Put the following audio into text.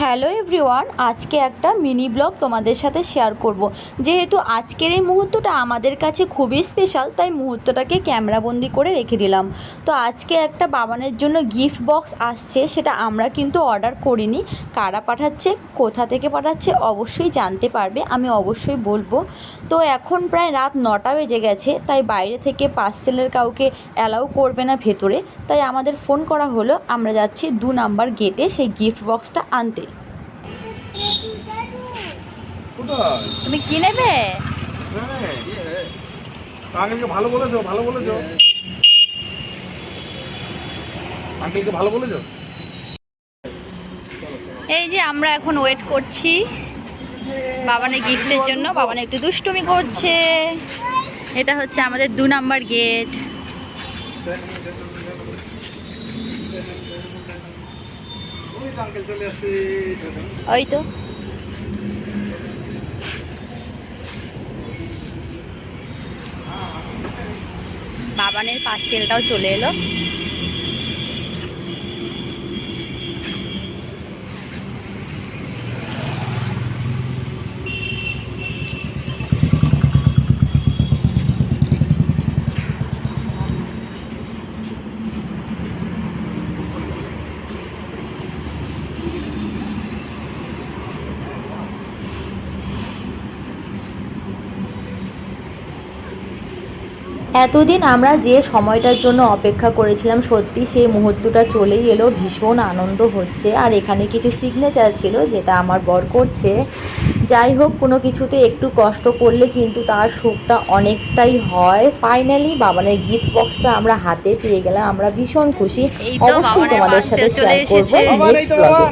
Hello everyone, আজকে একটা mini blog তোমাদের সাথে শেয়ার করব। যেহেতু আজকের এই মুহূর্তটা আমাদের কাছে খুবই স্পেশাল তাই মুহূর্তটাকে ক্যামেরাবন্দি করে রেখে দিলাম। তো আজকে একটা বাবানের জন্য গিফট বক্স আসছে, সেটা আমরা কিন্তু অর্ডার করিনি। কারা পাঠাচ্ছে, কোথা থেকে পাঠাচ্ছে, অবশ্যই জানতে পারবে, আমি অবশ্যই বলব। তো এখন প্রায় রাত নটা বেজে গেছে, তাই বাইরে থেকে পার্সেলের কাউকে অ্যালাউ করবে না ভেতরে। তাই আমাদের ফোন করা হলো, আমরা যাচ্ছি দু নাম্বার গেটে সেই গিফট বক্সটা আনতে। তুমি কি নেবে? হ্যাঁ আঙ্কেলকে ভালো বলেছ ভালো বলেছ। আঙ্কেলকে ভালো বলেছ? এই যে আমরা এখন ওয়েট করছি বাবানের গিফটের জন্য। বাবান একটু দুষ্টুমি করছে। এটা হচ্ছে আমাদের দু নাম্বার গেট আঙ্কেল চলে আসছে ওই তো বাবানের পার্সেলটাও চলে এলো। এতদিন আমরা যে সময়টার জন্য অপেক্ষা করেছিলাম সত্যি সেই মুহূর্তটা চলেই এলো ভীষণ আনন্দ হচ্ছে। আর এখানে কিছু সিগনেচার ছিল যেটা আমার বর করছে। যাই হোক কোনো কিছুতে একটু কষ্ট করলে কিন্তু তার সুখটা অনেকটাই হয়। ফাইনালি বাবানের গিফট বক্সটা আমরা হাতে পেয়ে গেলাম। আমরা ভীষণ খুশি। অবশ্যই তোমাদের সাথে শেয়ার করব নেক্সট ব্লগে